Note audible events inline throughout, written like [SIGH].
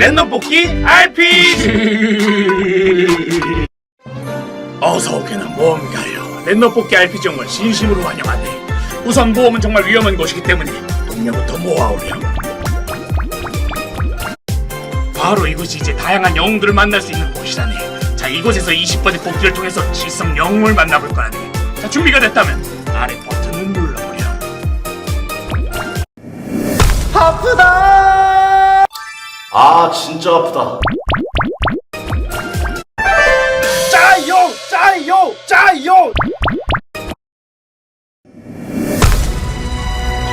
랜덤 뽑기 RPG 어서 오게나 모험가요 랜덤 뽑기 RPG 정말 진심으로 환영하네. 우선 모험은 정말 위험한 곳이기 때문에 동료부터 모아오렴. 바로 이곳이 이제 다양한 영웅들을 만날 수 있는 곳이라네. 자 이곳에서 20번의 뽑기를 통해서 지성 영웅을 만나볼 거라네. 자 준비가 됐다면 아래 버튼을 눌러보렴 아 진짜 아프다. 짜요 짜요 짜요.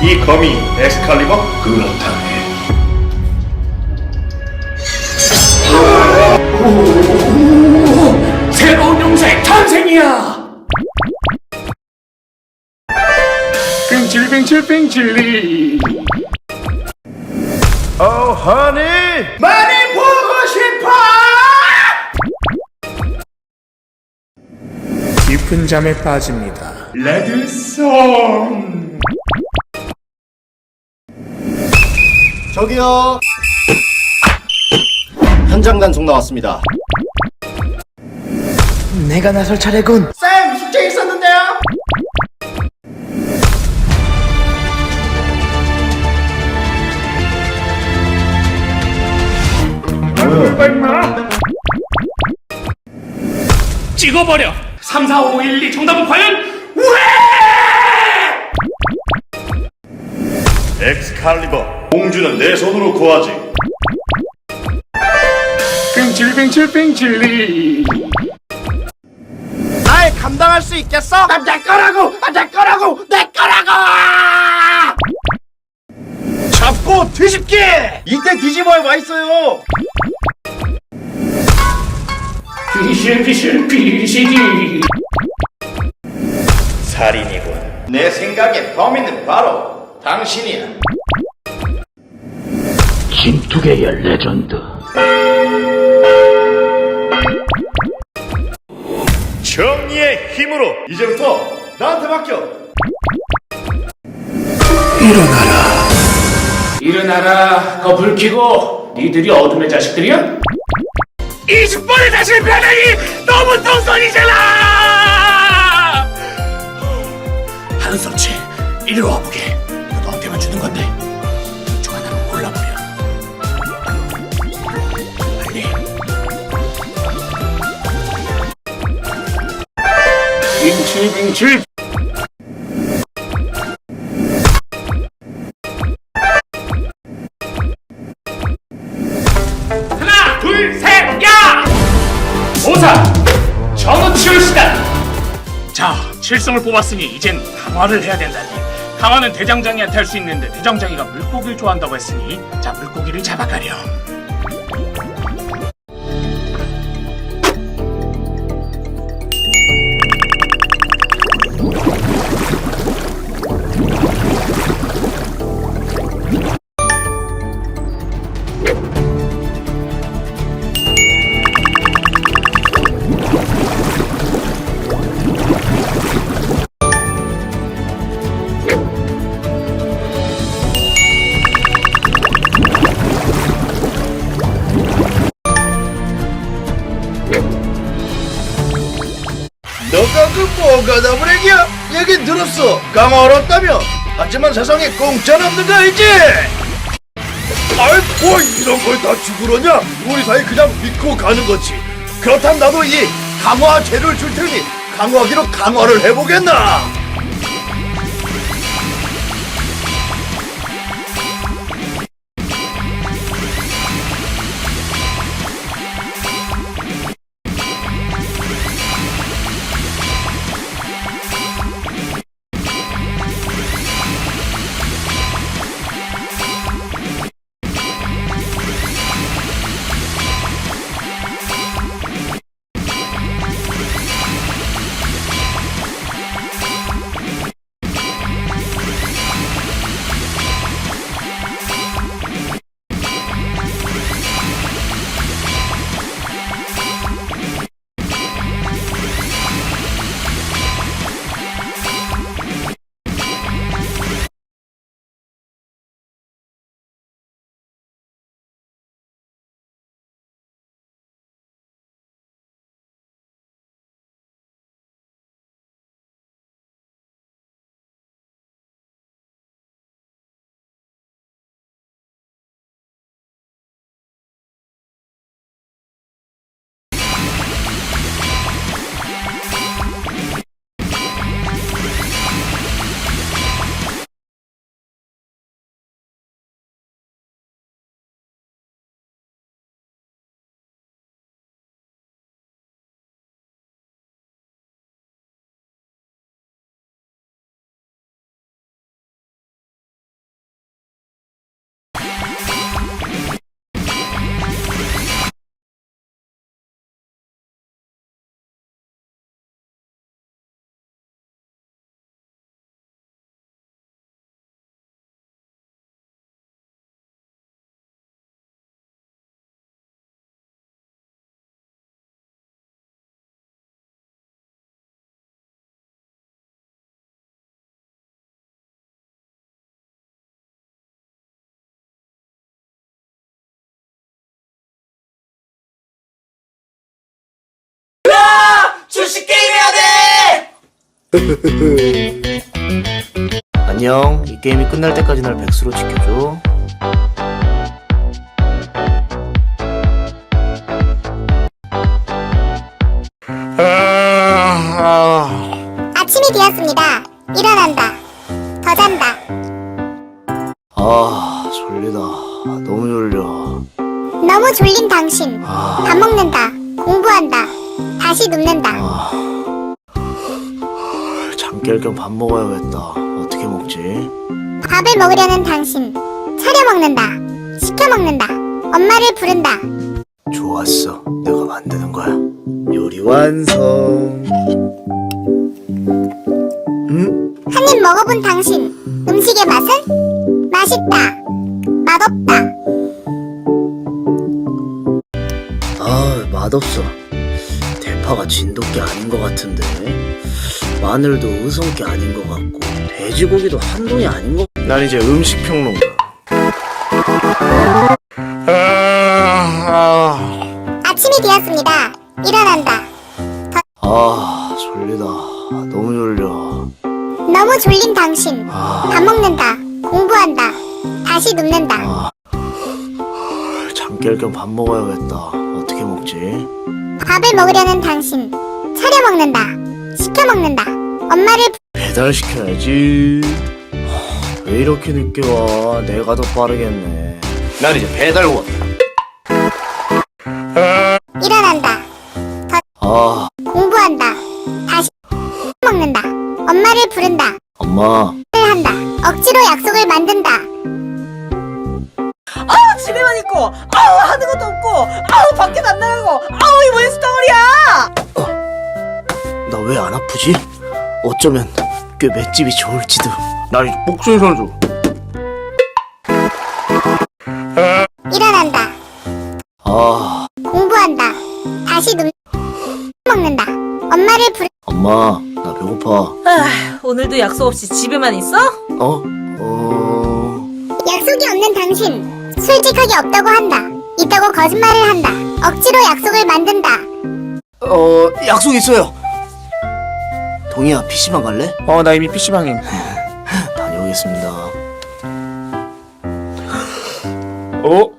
이 검이 엑스칼리버? 그렇다네. 새로운 용사의 탄생이야. 빙칠빙칠빙칠리 오 허니! 많이 보고 싶어! 깊은 잠에 빠집니다. 레드송 저기요. 현장 단속 나왔습니다. 내가 나설 차례군. 쌤 숙제 있었는데요 찍어버려 3, 4, 5, 1, 2 정답은 과연 왜? 엑스칼리버 공주는 내 손으로 구하지 빙칠빙칠빙칠리 날 감당할 수 있겠어? 아, 내 거라고! 아, 내 거라고! 내 거라고! 잡고 뒤집기 이때 뒤집어야 맛있어요 비실비실 비실이 살인이군. 내 생각에 범인은 바로 당신이야. 김투계의 레전드. 정의의 힘으로 이제부터 나한테 맡겨. 일어나라. 거불 켜고 니들이 어둠의 자식들이야? 20번의 다시 변하니 너무 똥손이잖아 한섭치 이리 와보게. 너한테만 주는 건데 중 하나만 골라버려 빨리. 빙칠빙칠 자 칠성을 뽑았으니 이젠 강화를 해야 된다니. 강화는 대장장이한테 할 수 있는데 대장장이가 물고기를 좋아한다고 했으니 자 물고기를 잡아가렴 너가 그 뭐가 나무래기야? 얘긴 들었어 강화 어렵다며 하지만 세상에 공짜는 없는 거 알지? 아이 뭐 이런 걸 다 죽으러냐? 우리 사이 그냥 믿고 가는 거지 그렇다면 나도 이 강화 재료를 줄 테니 강화기로 강화를 해보겠나? [LAUGHS] 안녕. 이 게임이 끝날 때까지 날 백수로 지켜줘. 아침이 되었습니다. 일어난다. 더 잔다. 아, 졸리다. 너무 졸려. 너무 졸린 당신. 아, 밥 먹는다. 공부한다. 다시 눕는다. 잠깰 겸 밥 먹어야겠다. 어떻게 먹지? 밥을 먹으려는 당신. 차려 먹는다. 시켜 먹는다. 엄마를 부른다. 좋았어. 내가 만드는 거야. 요리 완성. 음? 한 입 먹어본 당신. 음식의 맛은? 맛있다. 맛없다. 아, 맛없어. 대파가 진돗개 아닌 것 같은데. 마늘도 의성개 아닌 것 같고. 돼지고기도 한동이 아닌 것. 난 이제 음식 평론가. 아침이 되었습니다. 일어난다. 아, 졸리다. 너무 졸려. 너무 졸린 당신. 아, 밥 먹는다. 공부한다. 다시 눕는다. 잠 깰 겸 밥 먹어야겠다. 어떻게 먹지? 밥을 먹으려는 당신. 차려 먹는다. 시켜 먹는다. 엄마를 부- 배달시켜야지. 하, 왜 이렇게 늦게 와? 내가 더 빠르겠네. 난 이제 배달 원. 일어난다. 아, 공부한다. 다시 먹는다. 엄마를 부른다. 엄마. 를 한다. 억지로 약속을 만든다. 아우 집에만 있고 아우 하는 것도 없고 아우 밖에 안 나가고 아우 이거 웬 스토리야 나 왜 안 아프지? 어쩌면 꽤 맷집이 좋을지도. 나 이제 복수의 선수. 일어난다. 아, 공부한다. 다시 눕 먹는다. 엄마를 부르 엄마, 나 배고파. 아, 오늘도 약속 없이 집에만 있어? 어? 어... 약속이 없는 당신. 솔직하게 없다고 한다. 있다고 거짓말을 한다. 억지로 약속을 만든다. 어, 약속 있어요. 동희야, PC방 갈래? 어, 나 이미 PC방임. 다녀오겠습니다. 어?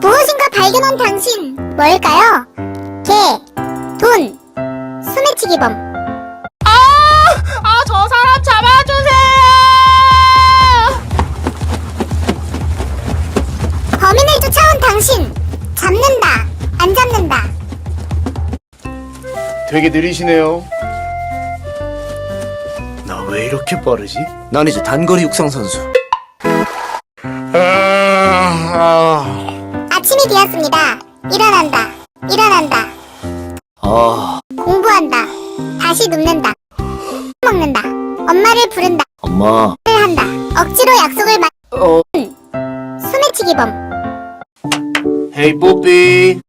무엇인가 발견한 당신. 뭘까요? 개, 돈, 소매치기범. 아 저 사람 잡아주세요 범인을 쫓아온 당신. 잡는다. 안 잡는다. 되게 느리시네요. 나왜 이렇게 빠르지? 난 이제 단거리 육상 선수. 아침이 되었습니다. 일어난다. 일어난다. 아, 공부한다. 다시 눕는다. 먹는다. 엄마를 부른다. 엄마. 를 한다. 억지로 약속을 만 어, 소매치기범. 헤이 뽀삐.